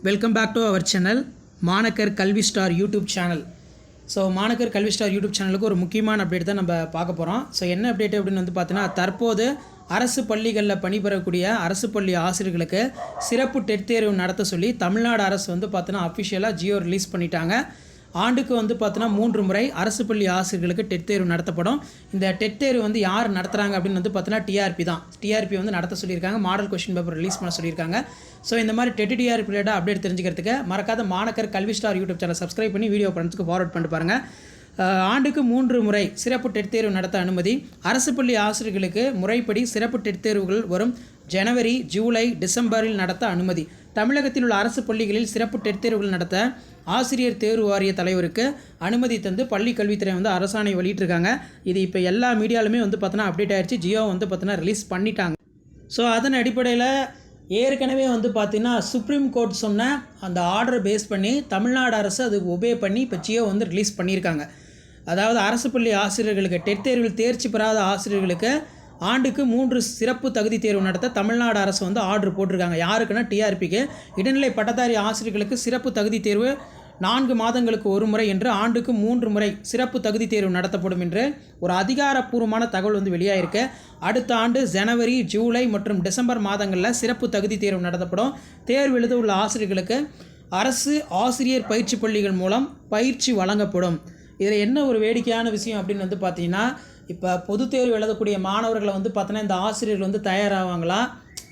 Welcome back to our channel Manakkar Kalvi star YouTube channel so Manakkar Kalvi star YouTube சேனலுக்கு ஒரு முக்கியமான update தான் நம்ம பார்க்க போகிறோம் ஸோ என்ன அப்டேட் அப்படின்னு வந்து பார்த்தீங்கன்னா தற்போது அரசு பள்ளிகளில் பணிபெறக்கூடிய அரசு பள்ளி ஆசிரியர்களுக்கு சிறப்பு டெட் தேர்வு நடத்த சொல்லி தமிழ்நாடு அரசு வந்து பார்த்தீங்கன்னா அஃபிஷியலாக ஜியோ ரிலீஸ் பண்ணிட்டாங்க. ஆண்டுக்கு வந்து பார்த்தோன்னா மூன்று முறை அரசு பள்ளி ஆசிரியர்களுக்கு டெட் தேர்வு நடத்தப்படும். இந்த டெட் தேர்வு வந்து யார் நடத்துகிறாங்க அப்படின்னு வந்து பார்த்தோன்னா டிஆர்பி தான். டிஆர்பி வந்து நடத்த சொல்லியிருக்காங்க. மாடல் கொஷின் பேப்பர் ரிலீஸ் பண்ண சொல்லியிருக்காங்க. ஸோ இந்த மாதிரி டெட் டிஆர்பி ரிலேட்டாக அப்டேட் தெரிஞ்சுக்கிறதுக்கு மறக்காத Manakkar Kalvi star YouTube channel subscribe பண்ணி வீடியோ படத்துக்கு ஃபார்வர்ட் பண்ணிட்டு பாருங்கள் ஆண்டுக்கு மூன்று முறை சிறப்பு டெட் தேர்வு நடத்த அனுமதி. அரசு பள்ளி ஆசிரியர்களுக்கு முறைப்படி சிறப்பு டெட் தேர்வுகள் வரும் ஜனவரி ஜூலை டிசம்பரில் நடத்த அனுமதி. தமிழகத்தில் உள்ள அரசு பள்ளிகளில் சிறப்பு டெட் தேர்வுகள் நடத்த ஆசிரியர் தேர்வு வாரிய தலைவருக்கு அனுமதி தந்து பள்ளி கல்வித்துறை வந்து அரசாணை வெளியிட்டிருக்காங்க. இது இப்போ எல்லா மீடியாலுமே வந்து பார்த்தோன்னா அப்டேட் ஆயிடுச்சு ஜியோ வந்து பார்த்தோன்னா ரிலீஸ் பண்ணிட்டாங்க. ஸோ அதன் அடிப்படையில் ஏற்கனவே வந்து பார்த்திங்கன்னா சுப்ரீம் கோர்ட் சொன்ன அந்த ஆர்டரை பேஸ் பண்ணி தமிழ்நாடு அரசு அது ஒபே பண்ணி இப்போ ஜியோ வந்து ரிலீஸ் பண்ணியிருக்காங்க. அதாவது அரசு பள்ளி ஆசிரியர்களுக்கு டெட் தேர்வில் தேர்ச்சி பெறாத ஆசிரியர்களுக்கு ஆண்டுக்கு மூன்று சிறப்பு தகுதி தேர்வு நடத்த தமிழ்நாடு அரசு வந்து ஆர்டர் போட்டிருக்காங்க. யாருக்குன்னா டிஆர்பிக்கு இடைநிலை பட்டதாரி ஆசிரியர்களுக்கு சிறப்பு தகுதி தேர்வு நான்கு மாதங்களுக்கு ஒரு முறை என்று ஆண்டுக்கு மூன்று முறை சிறப்பு தகுதி தேர்வு நடத்தப்படும் என்று ஒரு அதிகாரப்பூர்வமான தகவல் வந்து வெளியாயிருக்கு. அடுத்த ஆண்டு ஜனவரி ஜூலை மற்றும் டிசம்பர் மாதங்களில் சிறப்பு தகுதி தேர்வு நடத்தப்படும். தேர்வு எழுத உள்ள ஆசிரியர்களுக்கு அரசு ஆசிரியர் பயிற்சி பள்ளிகள் மூலம் பயிற்சி வழங்கப்படும். இதில் என்ன ஒரு வேடிக்கையான விஷயம் அப்படின்னு வந்து பார்த்தீங்கன்னா இப்போ பொதுத் தேர்வு எழுதக்கூடிய மாணவர்களை வந்து பார்த்தோன்னா இந்த ஆசிரியர்கள் வந்து தயாராவாங்களா?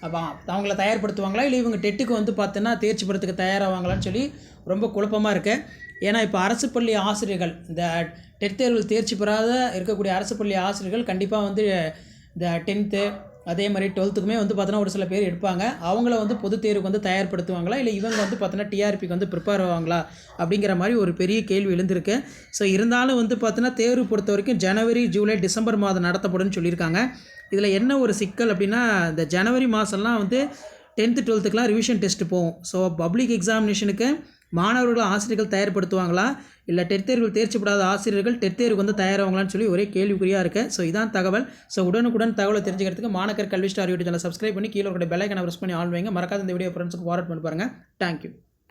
அப்போ அவங்கள தயார்படுத்துவாங்களா? இல்லை இவங்க டெட்டுக்கு வந்து பார்த்தோன்னா தேர்ச்சி பெறத்துக்கு தயாராவாங்களான்னு சொல்லி ரொம்ப குழப்பமாக இருக்குது ஏன்னா இப்போ அரசு பள்ளி ஆசிரியர்கள் இந்த டெட் தேர்வில் தேர்ச்சி பெறாத இருக்கக்கூடிய அரசு பள்ளி ஆசிரியர்கள் கண்டிப்பாக வந்து இந்த டென்த்து அதே மாதிரி டுவெல்த்துக்குமே வந்து பார்த்தோன்னா ஒரு சில பேர் எடுப்பாங்க. அவங்கள வந்து பொதுத் தேர்வுக்கு வந்து தயார்படுத்துவாங்களா? இல்லை இவங்க வந்து பார்த்தோன்னா டிஆர்பிக்கு வந்து ப்ரிப்பேர் ஆவாங்களா? அப்படிங்கிற மாதிரி ஒரு பெரிய கேள்வி எழுந்திருக்கு. ஸோ இருந்தாலும் வந்து பார்த்தோன்னா தேர்வு பொறுத்த வரைக்கும் ஜனவரி ஜூலை டிசம்பர் மாதம் நடத்தப்படும்னு சொல்லியிருக்காங்க. இதில் என்ன ஒரு சிக்கல் அப்படின்னா இந்த ஜனவரி மாதம்லாம் வந்து டென்த்து டுவெல்த்துக்கெலாம் ரிவிஷன் டெஸ்ட் போகும். ஸோ பப்ளிக் எக்ஸாமினேஷனுக்கு மாணவர்கள் ஆசிரியர்கள் தயார்படுத்துவாங்களா? இல்லை டெட் தேர்வில் தேர்ச்சி படாத ஆசிரியர்கள் டெட் தேர்வுக்கு வந்து தயாராவாங்களான்னு சொல்லி ஒரே கேள்விக்குறியாக இருக்குது ஸோ இதான் தகவல். ஸோ உடனுக்குடன் தகவலை தெரிஞ்சுக்கிறதுக்கு மாணக்கர் கல்வி ஸ்டார் யூடியூப் சேனல் சப்ஸ்கிரைப் பண்ணி கீழே இருக்கிற பெல்லைக்கனை ப்ரெஸ் பண்ணி ஆள் வைங்க. மறக்காத இந்த வீடியோ ஃப்ரெண்ட்ஸுக்கு ஃபார்வர்ட் பண்ணி பாருங்கள் தேங்க்யூ